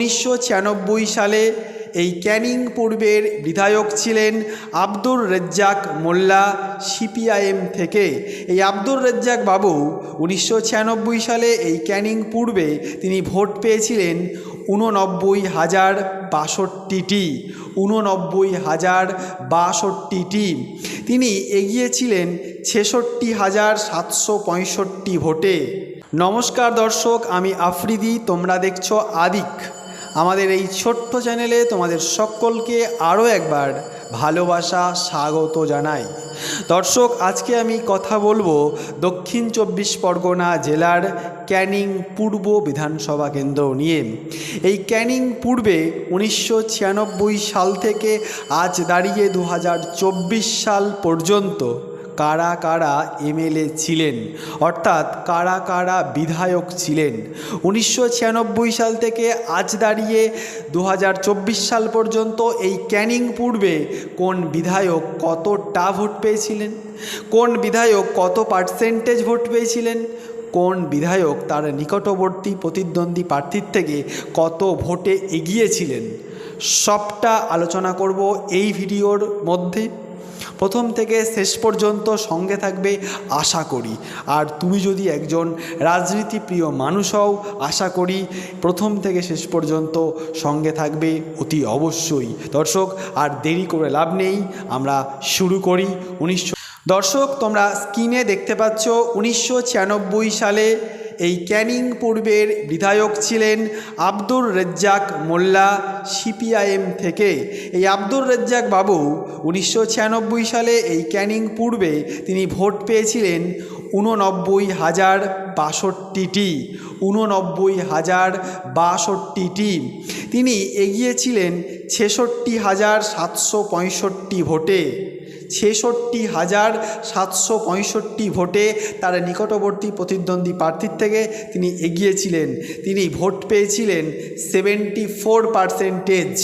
উনিশশো ছিয়ানব্বই সালে এই ক্যানিং পূর্বের বিধায়ক ছিলেন আব্দুর রেজ্জাক মোল্লা সিপিআইএম থেকে। এই আব্দুর রেজ্জাক বাবু উনিশশো ছিয়ানব্বই সালে এই ক্যানিং পূর্বে তিনি ভোট পেয়েছিলেন উননব্বই হাজার বাষট্টিটি, উননব্বই হাজার বাষট্টিটি। তিনি এগিয়েছিলেন ছেষট্টি হাজার সাতশো পঁয়ষট্টি ভোটে। নমস্কার দর্শক, আমি আফ্রিদি, তোমরা দেখছ আদিক। আমাদের এই ছোট্ট চ্যানেলে তোমাদের সকলকে আরও একবার ভালোবাসা, স্বাগত জানাই। দর্শক, আজকে আমি কথা বলব দক্ষিণ চব্বিশ পরগনা জেলার ক্যানিং পূর্ব বিধানসভা কেন্দ্র নিয়ে। এই ক্যানিং পূর্বে উনিশশো ছিয়ানব্বই সাল থেকে আজ দাঁড়িয়ে দু হাজার চব্বিশ সাল পর্যন্ত কারা কারা এমএলএ ছিলেন? অর্থাৎ কারা কারা বিধায়ক ছিলেন? উনিশশো ছিয়ানব্বই সাল থেকে আজ দাঁড়িয়ে দু হাজার চব্বিশ সাল পর্যন্ত এই ক্যানিং পূর্বে কোন বিধায়ক কতটা ভোট পেয়েছিলেন? কোন বিধায়ক কত পার্সেন্টেজ ভোট পেয়েছিলেন? কোন বিধায়ক তার নিকটবর্তী প্রতিদ্বন্দ্বী প্রার্থীর থেকে কত ভোটে এগিয়েছিলেন? সবটা আলোচনা করব এই ভিডিওর মধ্যে। প্রথম থেকে শেষ পর্যন্ত সঙ্গে থাকবে আশা করি। আর তুমি যদি একজন রাজনীতিপ্রিয় মানুষ হও, আশা করি প্রথম থেকে শেষ পর্যন্ত সঙ্গে থাকবে অতি অবশ্যই। দর্শক, আর দেরি করে লাভ নেই, আমরা শুরু করি উনিশশো দর্শক, তোমরা স্ক্রিনে দেখতে পাচ্ছ উনিশশো ছিয়ানব্বই সালে এই ক্যানিং পূর্বের বিধায়ক ছিলেন আব্দুর রেজ্জাক মোল্লা সিপিআইএম থেকে। এই আব্দুর রেজ্জাক বাবু উনিশশো ছিয়ানব্বই সালে এই ক্যানিং পূর্বে তিনি ভোট পেয়েছিলেন উননব্বই হাজার বাষট্টিটি, উননব্বই হাজার বাষট্টিটি। তিনি এগিয়েছিলেন ছেষট্টি হাজার সাতশো পঁয়ষট্টি ভোটে। ছেষট্টি হাজার সাতশো পঁয়ষট্টি ভোটে তার নিকটবর্তী প্রতিদ্বন্দ্বী প্রার্থীর থেকে তিনি এগিয়েছিলেন। তিনি ভোট পেয়েছিলেন সেভেন্টি ফোর পার্সেন্টেজ।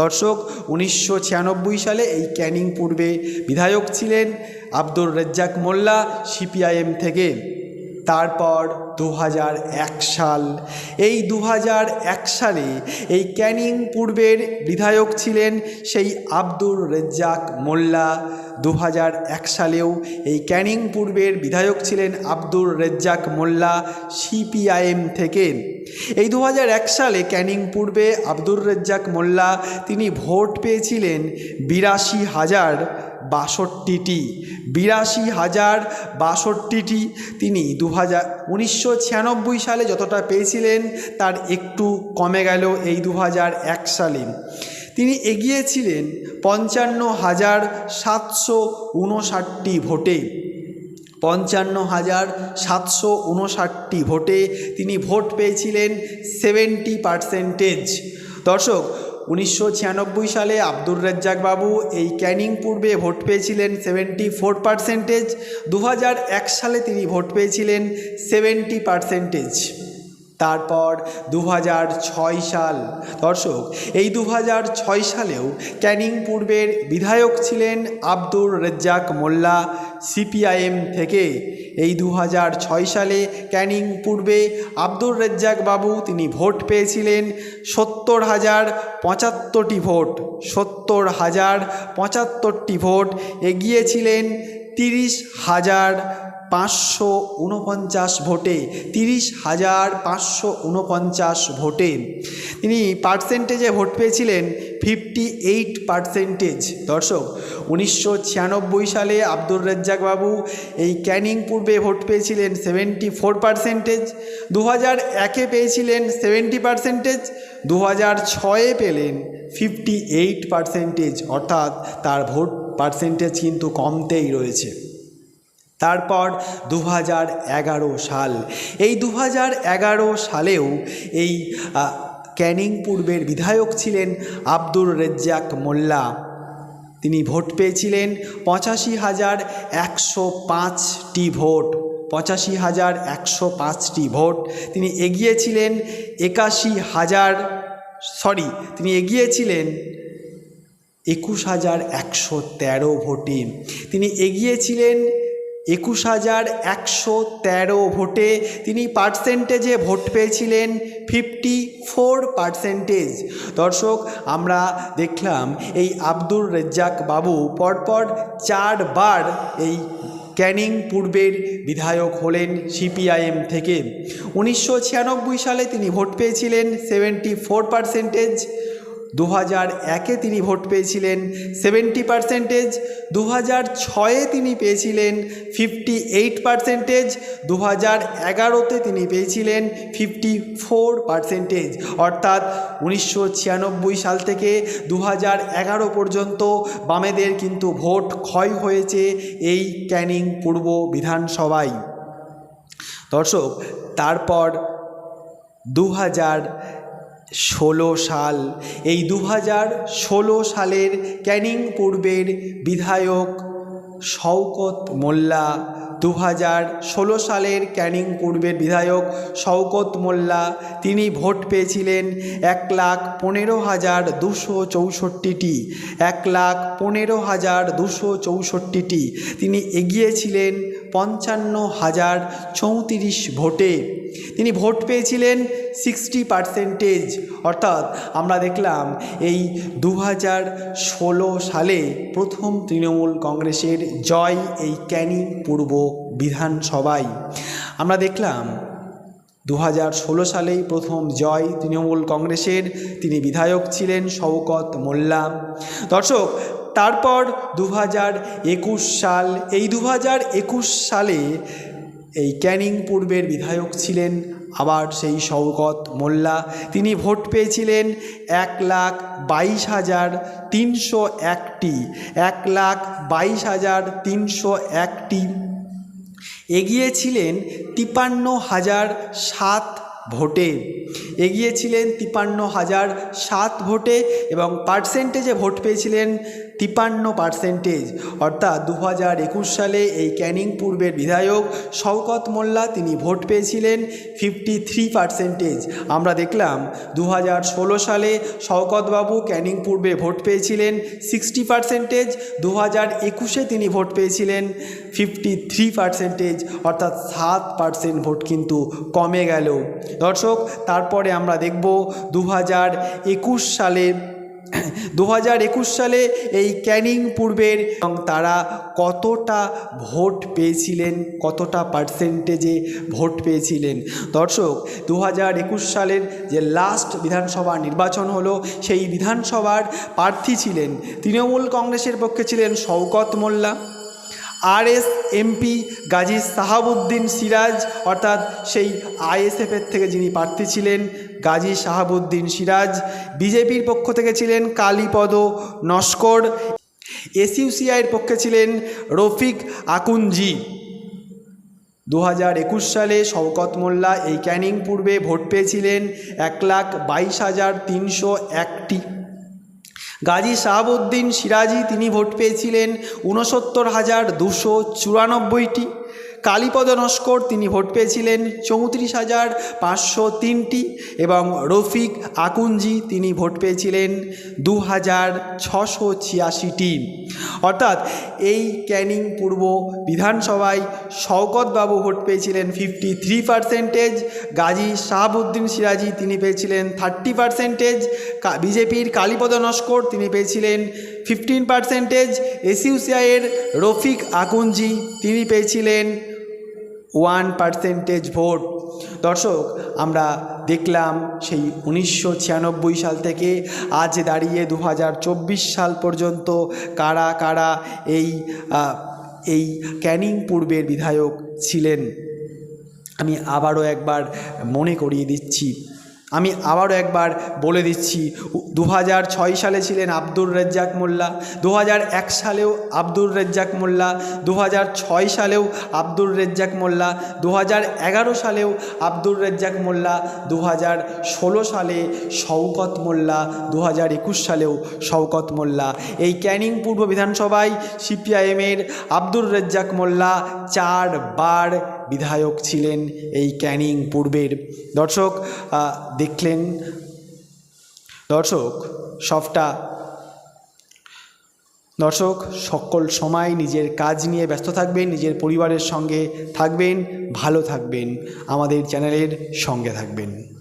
দর্শক, উনিশশো ছিয়ানব্বই সালে এই ক্যানিং পূর্বে বিধায়ক ছিলেন আব্দুর রেজ্জাক মোল্লা, সিপিআইএম থেকে। তারপর দু সাল। এই দু সালে এই ক্যানিং পূর্বের বিধায়ক ছিলেন সেই আব্দুর রেজ্জাক মোল্লা। দু সালেও এই ক্যানিং পূর্বের বিধায়ক ছিলেন আব্দুর রেজ্জাক মোল্লা সিপিআইএম থেকে। এই দু সালে ক্যানিং পূর্বে আব্দুর রেজ্জাক মোল্লা, তিনি ভোট পেয়েছিলেন বিরাশি হাজার। বাষট্টিটি, বিরাশি হাজার বাষট্টিটি। তিনি দু হাজার উনিশশো ছিয়ানব্বই সালে যতটা পেয়েছিলেন, তার একটু কমে গেল এই দু এক সালে। তিনি এগিয়েছিলেন পঞ্চান্ন হাজার সাতশো উনষাটটি ভোটে। পঞ্চান্ন হাজার সাতশো উনষাটটি ভোটে তিনি ভোট পেয়েছিলেন সেভেন্টি পার্সেন্টেজ। দর্শক উনিশশো ছিয়ানব্বই সালে আব্দুর রাজ্জাক বাবু এই ক্যানিং পূর্বে ভোট পেয়েছিলেন সেভেন্টি ফোর পার্সেন্টেজ দু সালে তিনি ভোট পেয়েছিলেন সেভেন্টি পারসেন্টেজ তারপর দু সাল। দর্শক, এই দু সালেও ক্যানিং পূর্বের বিধায়ক ছিলেন আব্দুর রেজ্জাক মোল্লা সিপিআইএম থেকে। এই দু সালে ক্যানিং পূর্বে আব্দুর রেজ্জাক বাবু তিনি ভোট পেয়েছিলেন সত্তর হাজার পঁচাত্তরটি ভোট। সত্তর হাজার পঁচাত্তরটি ভোট এগিয়েছিলেন তিরিশ হাজার পাঁচশো উনপঞ্চাশ ভোটে, তিরিশ হাজার পাঁচশো উনপঞ্চাশ ভোটে। তিনি পার্সেন্টেজে ভোট পেয়েছিলেন ফিফটি এইট পার্সেন্টেজ দর্শক, উনিশশো ছিয়ানব্বই সালে আব্দুর রেজ্জাক বাবু এই ক্যানিং পূর্বে ভোট পেয়েছিলেন সেভেন্টি ফোর পার্সেন্টেজ দু হাজার একে পেয়েছিলেন সেভেন্টি পার্সেন্টেজ দু হাজার ছয়ে পেলেন ফিফটি এইট পার্সেন্টেজ অর্থাৎ তার ভোট পার্সেন্টেজ কিন্তু কমতেই রয়েছে। তারপর দু হাজার এগারো সাল। এই দু হাজার এগারো সালেও এই ক্যানিং পূর্বের বিধায়ক ছিলেন আব্দুর রেজ্জাক মোল্লা। তিনি ভোট পেয়েছিলেন পঁচাশি হাজার একশো পাঁচটি ভোট। পঁচাশি হাজার একশো পাঁচটি ভোট। তিনি এগিয়েছিলেন একাশি হাজার, সরি, তিনি এগিয়েছিলেন একুশ হাজার একশো তেরো ভোটে। তিনি এগিয়েছিলেন একুশ হাজার একশো তেরো ভোটে তিনি পার্সেন্টেজে ভোট পেয়েছিলেন ফিফটি ফোর পার্সেন্টেজ দর্শক, আমরা দেখলাম এই আব্দুর রেজ্জাক বাবু পরপর চারবার এই ক্যানিং পূর্বের বিধায়ক হলেন সিপিআইএম থেকে। উনিশশো ছিয়ানব্বই সালে তিনি ভোট পেয়েছিলেন সেভেন্টি ফোর পার্সেন্টেজ দু হাজার একে তিনি ভোট পেয়েছিলেন, সেভেন্টি পার্সেন্টেজ দু হাজার ছয়ে তিনি পেয়েছিলেন, ফিফটি এইট পার্সেন্টেজ দু হাজার এগারোতে তিনি পেয়েছিলেন, ফিফটি ফোর পার্সেন্টেজ। অর্থাৎ উনিশশো ছিয়ানব্বই সাল থেকে দু হাজার এগারো পর্যন্ত বামেদের কিন্তু ভোট ক্ষয় হয়েছে এই ক্যানিং পূর্ব বিধানসভায়। দর্শক, তারপর দু হাজার ষোলো সাল। এই দু ষোলো সালের ক্যানিং পূর্বের বিধায়ক শওকত মোল্লা দু ষোলো সালের ক্যানিং পূর্বের বিধায়ক শওকত মোল্লা, তিনি ভোট পেয়েছিলেন এক লাখ পনেরো হাজার দুশো চৌষট্টিটি, এক লাখ পনেরো হাজার দুশো চৌষট্টিটি। তিনি এগিয়েছিলেন পঞ্চান্ন হাজার চৌত্রিশ ভোটে। তিনি ভোট পেয়েছিলেন সিক্সটি পার্সেন্টেজ অর্থাৎ আমরা দেখলাম এই দু ষোলো সালে প্রথম তৃণমূল কংগ্রেসের জয় এই ক্যানিং পূর্ব বিধানসভায়। আমরা দেখলাম দু হাজার ষোলো সালেই প্রথম জয় তৃণমূল কংগ্রেসের। তিনি বিধায়ক ছিলেন শওকত মোল্লা। দর্শক তারপর দু হাজার একুশ সাল, এই দু হাজার একুশ সালে এই ক্যানিং পূর্বের বিধায়ক ছিলেন আবার সেই শওকত মোল্লা। তিনি ভোট পেয়েছিলেন এক লাখ বাইশ হাজার তিনশো একটি, এক লাখ বাইশ হাজার তিনশো একটি। এগিয়েছিলেন তিপান্ন হাজার সাত ভোটে। এগিয়েছিলেন তিপান্ন হাজার সাত ভোটে এবং পার্সেন্টেজে ভোট পেয়েছিলেন তিপান্ন পার্সেন্টেজ। অর্থাৎ দু হাজার একুশ সালে এই ক্যানিং পূর্বের বিধায়ক শওকত মোল্লা তিনি ভোট পেয়েছিলেন ফিফটি থ্রি পার্সেন্টেজ। আমরা দেখলাম দু হাজার ষোলো সালে শওকতবাবু ক্যানিং পূর্বে ভোট পেয়েছিলেন সিক্সটি পার্সেন্টেজ দু হাজার একুশে তিনি ভোট পেয়েছিলেন ফিফটি থ্রি পার্সেন্টেজ, অর্থাৎ সাত পার্সেন্ট ভোট কিন্তু কমে গেল। দর্শক, তারপরে আমরা দেখব দু হাজার একুশ সালে দু হাজার একুশ সালে এই ক্যানিং পূর্বের, এবং তারা কতটা ভোট পেয়েছিলেন, কতটা পার্সেন্টেজে ভোট পেয়েছিলেন। দর্শক দু হাজার একুশ সালের যে লাস্ট বিধানসভা নির্বাচন হলো, সেই বিধানসভার প্রার্থী ছিলেন তৃণমূল কংগ্রেসের পক্ষে ছিলেন শওকত মোল্লা। আর এস এমপি, গাজী সাহাবুদ্দিন সিরাজ, অর্থাৎ সেই আইএসএফের থেকে যিনি প্রার্থী ছিলেন, গাজী সাহাবুদ্দিন সিরাজ। বিজেপির পক্ষ থেকে ছিলেন কালীপদ নস্কর। এসইউসিআইয়ের পক্ষে ছিলেন রফিক আকুঞ্জি। দু হাজার একুশ সালে শওকত মোল্লা এই ক্যানিং পূর্বে ভোট পেয়েছিলেন এক লাখ বাইশ হাজার তিনশো একটি। গাজী শাহাবুদ্দিন সিরাজি তিনি ভোট পেয়েছিলেন ঊনসত্তর হাজার দুশো চুরানব্বইটি। কালীপদ নস্কর, তিনি ভোট পেয়েছিলেন চৌত্রিশ হাজার পাঁচশো তিনটি এবং রফিক আকুঞ্জি, তিনি ভোট পেয়েছিলেন দু হাজার ছশো ছিয়াশিটি। অর্থাৎ এই ক্যানিং পূর্ব বিধানসভায় শওকতবাবু ভোট পেয়েছিলেন fifty three percentage, Gazi Shahabuddin Siraji, তিনি পেয়েছিলেন থার্টি পার্সেন্টেজ বিজেপির কালীপদ নস্কর, তিনি পেয়েছিলেন ফিফটিন পার্সেন্টেজ, এসইউসিআইয়ের রফিক আকুঞ্জি, তিনি পেয়েছিলেন ওয়ান পার্সেন্টেজ ভোট। দর্শক, আমরা দেখলাম সেই উনিশশো ছিয়ানব্বই সাল থেকে আজ দাঁড়িয়ে দু হাজার চব্বিশ সাল পর্যন্ত কারা কারা এই এই ক্যানিং পূর্বের বিধায়ক ছিলেন। আমি আবারও একবার মনে করিয়ে দিচ্ছি। আমি আবারও একবার বলে দিচ্ছি দু সালে ছিলেন আব্দুর রেজ্জাক মোল্লা দু সালেও আব্দুর রেজ্জাক মোল্লা দু সালেও আব্দুর রেজ্জাক মোল্লা দু সালেও আব্দুর রেজ্জাক মোল্লা দু সালে শওকত মোল্লা দু হাজার একুশ সালেও শওকত মোল্লা। এই ক্যানিং পূর্ব বিধানসভায় সিপিআইএমের আব্দুর রেজ্জাক মোল্লা চারবার বিধায়ক ছিলেন এই ক্যানিং পূর্বের। দর্শক দেখলেন, দর্শক, সবটা। দর্শক, সকল সময় নিজের কাজ নিয়ে ব্যস্ত থাকবেন, নিজের পরিবারের সঙ্গে থাকবেন, ভালো থাকবেন। আমাদের চ্যানেলের সঙ্গে থাকবেন।